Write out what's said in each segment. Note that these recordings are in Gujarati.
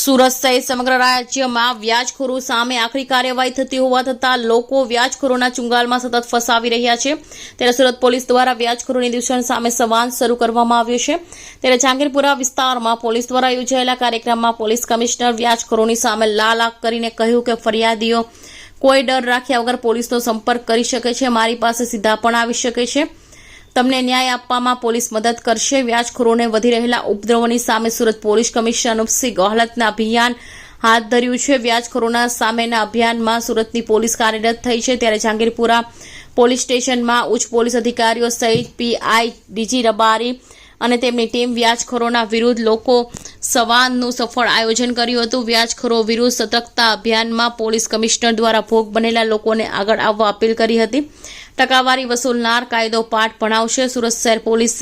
સુરત સહિત સમગ્ર રાજ્યમાં વ્યાજખોરો સામે આખરી કાર્યવાહી થતી હોવા છતાં લોકો વ્યાજખોરોના ચુંગાલમાં સતત ફસાવી રહ્યા છે. ત્યારે સુરત પોલીસ દ્વારા વ્યાજખોરોની દૂષણ સામે સંવાદ શરૂ કરવામાં આવ્યો છે. ત્યારે જાંગીરપુરા વિસ્તારમાં પોલીસ દ્વારા યોજાયેલા કાર્યક્રમમાં પોલીસ કમિશનર વ્યાજખોરોની સામે લાલ આંખ કરીને કહ્યું કે ફરિયાદીઓ કોઈ ડર રાખ્યા વગર પોલીસનો સંપર્ક કરી શકે છે. મારી પાસે સીધા પણ આવી શકે છે. તમને ન્યાય આપવામાં પોલીસ મદદ કરશે. વ્યાજખોરોને વધી રહેલા ઉપદ્રવોની સામે સુરત પોલીસ કમિશનર અનુપસિંહ ગહલતના અભિયાન હાથ ધર્યું છે. વ્યાજખોરોના સામેના અભિયાનમાં સુરતની પોલીસ કાર્યરત થઈ છે. ત્યારે જહાંગીરપુરા પોલીસ સ્ટેશનમાં ઉચ્ચ પોલીસ અધિકારીઓ સહિત પીઆઈ ડીજી રબારી અને તેમની ટીમ વ્યાજખોરોના વિરુદ્ધ લોકો સંવાદનું સફળ આયોજન કર્યું હતું. વ્યાજખોરો વિરુદ્ધ સતર્કતા અભિયાનમાં પોલીસ કમિશનર દ્વારા ભોગ બનેલા લોકોને આગળ આવવા અપીલ કરી હતી. ટકાવારી વસૂલનાર કાયદો પાઠ ભણાવશે. સુરત શહેર પોલીસ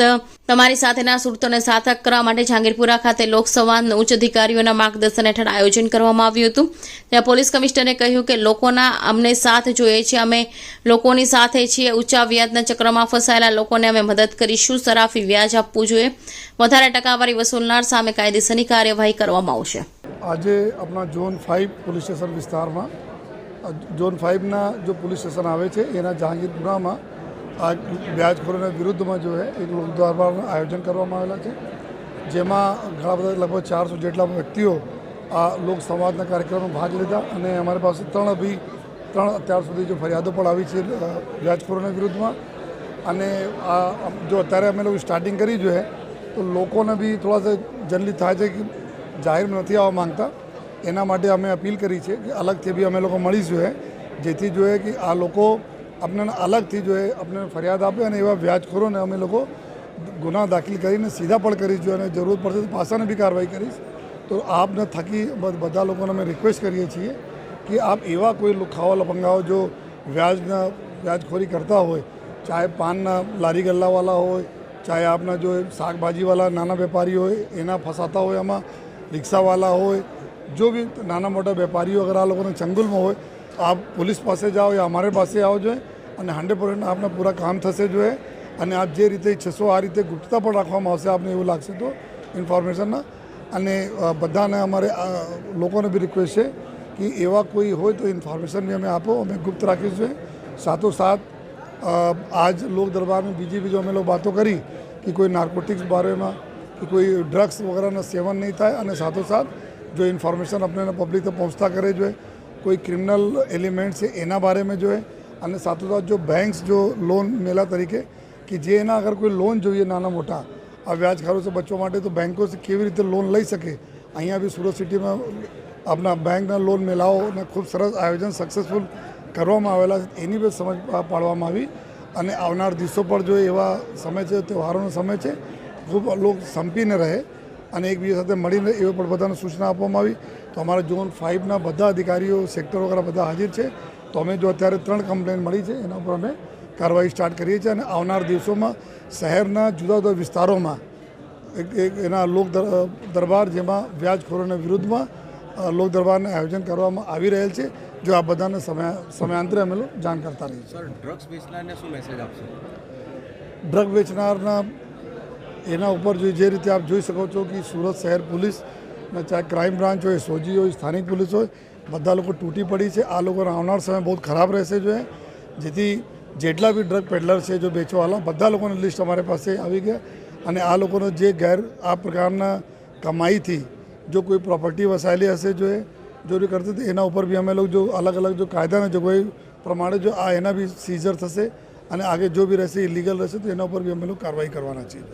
તમારી સાથેના સુરતોને સાર્થક કરવા માટે જહાંગીરપુરા ખાતે લોકસંવાદ ઉચ્ચ અધિકારીઓના માર્ગદર્શન હેઠળ આયોજન કરવામાં આવ્યું હતું. ત્યાં પોલીસ કમિશનરે કહ્યું કે લોકોના અમને સાથ જોઈએ છે અમે લોકોની સાથે છીએ. ઊંચા વ્યાજના ચક્રમાં ફસાયેલા લોકોને અમે મદદ કરીશું. સરાફી વ્યાજ આપવું જોઈએ. વધારે ટકાવારી વસૂલનાર સામે કાયદેસરની કાર્યવાહી કરવામાં આવશે. આજે આપણા ઝોન ફાઇવ પોલીસ સ્ટેશન વિસ્તારમાં ઝોન ફાઇવના જો પોલીસ સ્ટેશન આવે છે, એના જહાંગીરપુરામાં આ વ્યાજખોરોના વિરુદ્ધમાં જો એક લોક દરબારનું આયોજન કરવામાં આવેલા છે. જેમાં ઘણા બધા લગભગ ચારસો જેટલા વ્યક્તિઓ આ લોક સંવાદના કાર્યક્રમમાં ભાગ લીધા અને અમારી પાસે ત્રણ અભી, ત્રણ અત્યાર સુધી જો ફરિયાદો પણ આવી છે વ્યાજખોરોના વિરુદ્ધમાં. અને આ જો અત્યારે અમે લોકો સ્ટાર્ટિંગ કરી જોઈએ તો લોકોને બી થોડા જનલી થાય છે કે જાહેરમાં નથી આવવા માંગતા. એના માટે અમે અપીલ કરી છે કે અલગથી બી અમે લોકો મળીશું એ જેથી જોઈએ કે આ લોકો આપણને અલગથી જોઈએ આપણને ફરિયાદ આપે અને એવા વ્યાજખોરોને અમે લોકો ગુના દાખલ કરીને સીધા પણ કરીશું. અને જરૂર પડશે તો પાસાને બી કાર્યવાહી કરીશ. તો આપને થકી બધા લોકોને અમે રિક્વેસ્ટ કરીએ છીએ કે આપ એવા કોઈ ખાવા લપંગાઓ જો વ્યાજના, વ્યાજખોરી કરતા હોય, ચાહે પાનના લારી ગલ્લાવાળા હોય, ચાહે આપના જો શાકભાજીવાળા નાના વેપારી હોય, એના ફસાતા હોય આમાં રિક્ષાવાળા હોય જો બી નાના મોટા વેપારીઓ અગર આ લોકોને ચંગુલમાં હોય, તો આપ પોલીસ પાસે જાઓ યા અમારે પાસે આવો જોઈએ અને હંડ્રેડ પર્સન્ટ આપને પૂરા કામ થશે જોઈએ. અને આપ જે રીતે ઈચ્છશો આ રીતે ગુપ્તતા પણ રાખવામાં આવશે આપને એવું લાગશે તો ઇન્ફોર્મેશનના અને બધાને અમારે લોકોને બી રિક્વેસ્ટ છે કે એવા કોઈ હોય તો ઇન્ફોર્મેશન બી અમે આપો, અમે ગુપ્ત રાખીશું સાથોસાથ આજ લોક દરબારમાં બીજી બીજી અમે લોકો વાતો કરી કે કોઈ નાર્કોટિક્સ બારેમાં કે કોઈ ડ્રગ્સ વગેરેનું સેવન નહીં થાય અને સાથોસાથ જો ઇન્ફોર્મેશન આપણે પબ્લિક તો પહોંચતા કરે જોઈએ કોઈ ક્રિમિનલ એલિમેન્ટ છે એના બારેમાં જોઈએ અને સાથોસાથ જો બેંક્સ જો લોન મેલા તરીકે કે જે એના અગર કોઈ લોન જોઈએ નાના મોટા આ વ્યાજ છે બચવા માટે તો બેંકો કેવી રીતે લોન લઈ શકે અહીંયા બી સુરત સિટીમાં આપણા બેંકના લોન મેળાઓને ખૂબ સરસ આયોજન સક્સેસફુલ કરવામાં આવેલા એની બી સમજ પાડવામાં આવી અને આવનાર દિવસો પર જો એવા સમય છે તહેવારોનો સમય છે ખૂબ લોકો સંપીને રહે અને એકબીજા સાથે મળીને એવી પણ બધાને સૂચના આપવામાં આવી. તો અમારા ઝોન ફાઇવના બધા અધિકારીઓ સેક્ટર વગેરે બધા હાજર છે. તો અમે જો અત્યારે ત્રણ કમ્પ્લેન મળી છે એના ઉપર અમે કાર્યવાહી સ્ટાર્ટ કરીએ છીએ. અને આવનાર દિવસોમાં શહેરના જુદા જુદા વિસ્તારોમાં એક એક એના લોક દરબાર જેમાં વ્યાજખોરોના વિરુદ્ધમાં લોક દરબારનું આયોજન કરવામાં આવી રહેલ છે. જો આ બધાને સમય સમયાંતરે અમે જાણ કરતા રહીએ છીએ. ડ્રગ્સ વેચનારને શું મેસેજ આપશો? ડ્રગ વેચનારના એના ઉપર જો જે રીતે આપ જોઈ શકો છો કે સુરત શહેર પોલીસ ચાહે ક્રાઇમ બ્રાન્ચ હોય, સોજી હોય, સ્થાનિક પોલીસ હોય, બધા લોકો તૂટી પડી છે. આ લોકોનો આવનાર સમય બહુ ખરાબ રહેશે જોઈએ જેથી જેટલા બી ડ્રગ પેડલર છે જો વેચવાવાળા બધા લોકોની લિસ્ટ અમારી પાસે આવી ગયા અને આ લોકોનો જે ગેર આ પ્રકારના કમાઈથી જો કોઈ પ્રોપર્ટી વસાયેલી હશે જો એ ચોરી કરતી હતી એના ઉપર બી અમે લોકો જો અલગ અલગ જો કાયદાના જોગવાઈ પ્રમાણે જો આ એના બી સીઝર થશે અને આગે જો બી રહેશે ઇલીગલ રહેશે તો એના ઉપર બી અમે લોકો કાર્યવાહી કરવાના છીએ.